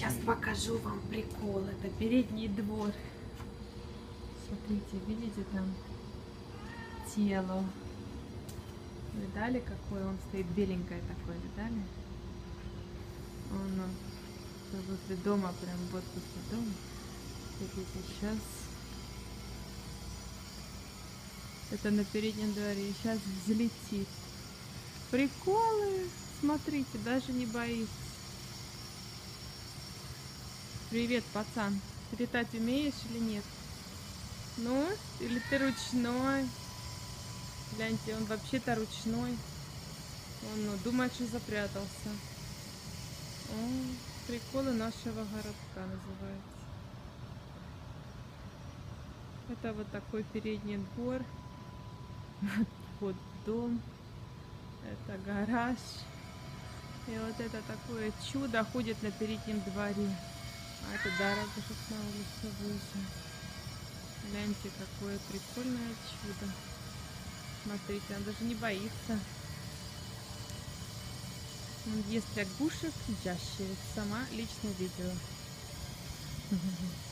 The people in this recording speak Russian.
Сейчас покажу вам прикол. Это передний двор. Смотрите, видите там тело. Видали, какой он стоит? Беленькое такое, видали? Он он возле дома, прям вот возле дома. Видите, сейчас это на переднем дворе. Сейчас взлетит. Приколы. Смотрите, даже не боится. Привет, пацан. Летать умеешь или нет? Ну, или ты ручной? Гляньте, он вообще-то ручной. Он ну, думает, что запрятался. О, приколы нашего городка называется. Это вот такой передний двор. Вот дом. Это гараж. И вот это такое чудо ходит на переднем дворе. А это дорога тут на улице выше. Гляньте, какое прикольное чудо. Смотрите, он даже не боится. Он ест лягушек, ящериц. Сама лично видела.